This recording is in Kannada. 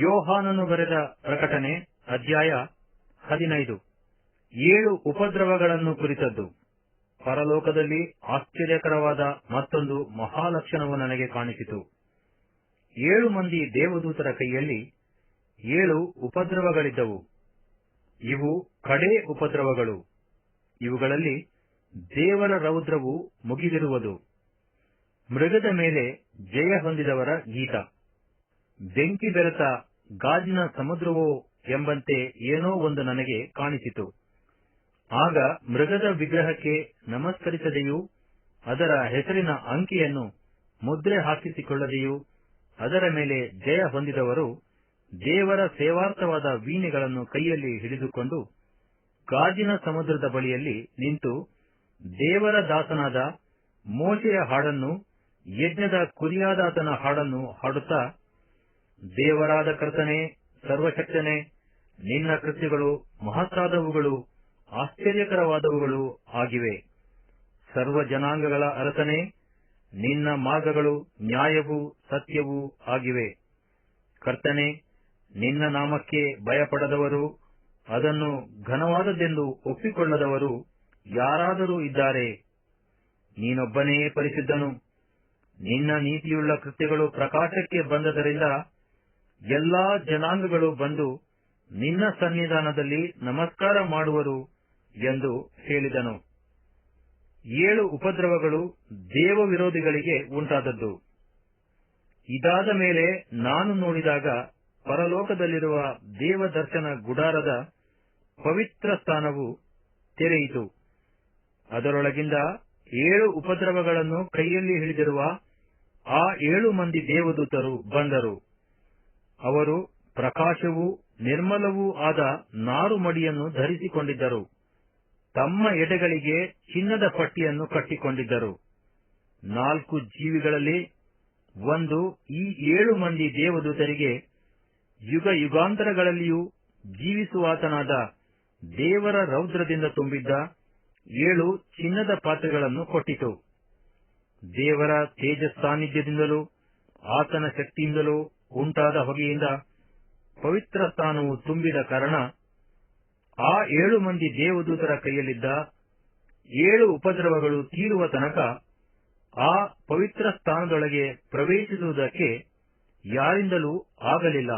ಯೋಹಾನನು ಬರೆದ ಪ್ರಕಟಣೆ, ಅಧ್ಯಾಯ ಹದಿನೈದು. ಏಳು ಉಪದ್ರವಗಳನ್ನು ಕುರಿತದ್ದು. ಪರಲೋಕದಲ್ಲಿ ಆಶ್ಚರ್ಯಕರವಾದ ಮತ್ತೊಂದು ಮಹಾಲಕ್ಷಣವು ನನಗೆ ಕಾಣಿಸಿತು. ಏಳು ಮಂದಿ ದೇವದೂತರ ಕೈಯಲ್ಲಿ ಏಳು ಉಪದ್ರವಗಳಿದ್ದವು. ಇವು ಕಡೇ ಉಪದ್ರವಗಳು. ಇವುಗಳಲ್ಲಿ ದೇವರ ರೌದ್ರವು ಮುಗಿದಿರುವುದು. ಮೃಗದ ಮೇಲೆ ಜಯ ಹೊಂದಿದವರ ಗೀತ. ಬೆಂಕಿ ಬೆರೆತ ಗಾಜಿನ ಸಮುದ್ರವೋ ಎಂಬಂತೆ ಏನೋ ಒಂದು ನನಗೆ ಕಾಣಿಸಿತು. ಆಗ ಮೃಗದ ವಿಗ್ರಹಕ್ಕೆ ನಮಸ್ಕರಿಸದೆಯೂ, ಅದರ ಹೆಸರಿನ ಅಂಕಿಯನ್ನು ಮುದ್ರೆ ಹಾಕಿಸಿಕೊಳ್ಳದೆಯೂ, ಅದರ ಮೇಲೆ ಜಯ ಹೊಂದಿದವರು ದೇವರ ಸೇವಾರ್ಥವಾದ ವೀಣೆಗಳನ್ನು ಕೈಯಲ್ಲಿ ಹಿಡಿದುಕೊಂಡು ಗಾಜಿನ ಸಮುದ್ರದ ಬಳಿಯಲ್ಲಿ ನಿಂತು ದೇವರ ದಾಸನಾದ ಮೋಶೆಯ ಹಾಡನ್ನು, ಯಜ್ಞದ ಕುರಿಯಾದಾತನ ಹಾಡನ್ನು ಹಾಡುತ್ತಾ ದೇವರಾದ ಕರ್ತನೆ, ಸರ್ವಶಕ್ತನೆ, ನಿನ್ನ ಕೃತ್ಯಗಳು ಮಹತ್ತಾದವುಗಳು ಆಶ್ಚರ್ಯಕರವಾದವುಗಳು ಆಗಿವೆ. ಸರ್ವ ಜನಾಂಗಗಳ ಅರಸನೆ, ನಿನ್ನ ಮಾರ್ಗಗಳು ನ್ಯಾಯವೂ ಸತ್ಯವೂ ಆಗಿವೆ. ಕರ್ತನೆ, ನಿನ್ನ ನಾಮಕ್ಕೆ ಭಯಪಡದವರು, ಅದನ್ನು ಘನವಾದದ್ದೆಂದು ಒಪ್ಪಿಕೊಳ್ಳದವರು ಯಾರಾದರೂ ಇದ್ದಾರೆ. ನೀನೊಬ್ಬನೇ ಪರಿಸಿದ್ದನು ನಿನ್ನ ನೀತಿಯುಳ್ಳ ಕೃತ್ಯಗಳು ಪ್ರಕಾಶಕ್ಕೆ ಬಂದದರಿಂದ ಎಲ್ಲಾ ಜನಾಂಗಗಳು ಬಂದು ನಿನ್ನ ಸನ್ನಿಧಾನದಲ್ಲಿ ನಮಸ್ಕಾರ ಮಾಡುವರು ಎಂದು ಹೇಳಿದನು. ಏಳು ಉಪದ್ರವಗಳು ದೇವ ವಿರೋಧಿಗಳಿಗೆ ಉಂಟಾದದ್ದು. ಇದಾದ ಮೇಲೆ ನಾನು ನೋಡಿದಾಗ ಪರಲೋಕದಲ್ಲಿರುವ ದೇವದರ್ಶನ ಗುಡಾರದ ಪವಿತ್ರ ಸ್ಥಾನವು ತೆರೆಯಿತು. ಅದರೊಳಗಿಂದ ಏಳು ಉಪದ್ರವಗಳನ್ನು ಕೈಯಲ್ಲಿ ಹಿಡಿದಿರುವ ಆ ಏಳು ಮಂದಿ ದೇವದೂತರು ಬಂದರು. ಅವರು ಪ್ರಕಾಶವೂ ನಿರ್ಮಲವೂ ಆದ ನಾರುಮಡಿಯನ್ನು ಧರಿಸಿಕೊಂಡಿದ್ದರು. ತಮ್ಮ ಎಡೆಗಳಿಗೆ ಚಿನ್ನದ ಪಟ್ಟಿಯನ್ನು ಕಟ್ಟಿಕೊಂಡಿದ್ದರು. ನಾಲ್ಕು ಜೀವಿಗಳಲ್ಲಿ ಒಂದು ಈ ಏಳು ಮಂದಿ ದೇವದೂತರಿಗೆ ಯುಗ ಯುಗಾಂತರಗಳಲ್ಲಿಯೂ ಜೀವಿಸುವಾತನಾದ ದೇವರ ರೌದ್ರದಿಂದ ತುಂಬಿದ್ದ ಏಳು ಚಿನ್ನದ ಪಾತ್ರೆಗಳನ್ನು ಕೊಟ್ಟಿತು. ದೇವರ ತೇಜಸ್ಸಾನ್ನಿಧ್ಯದಿಂದಲೂ ಆತನ ಶಕ್ತಿಯಿಂದಲೂ ಉಂಟಾದ ಹೊಗೆಯಿಂದ ಪವಿತ್ರ ಸ್ಥಾನವು ತುಂಬಿದ ಕಾರಣ ಆ ಏಳು ಮಂದಿ ದೇವದೂತರ ಕೈಯಲ್ಲಿದ್ದ ಏಳು ಉಪದ್ರವಗಳು ತೀರುವ ತನಕ ಆ ಪವಿತ್ರ ಸ್ಥಾನದೊಳಗೆ ಪ್ರವೇಶಿಸುವುದಕ್ಕೆ ಯಾರಿಂದಲೂ ಆಗಲಿಲ್ಲ.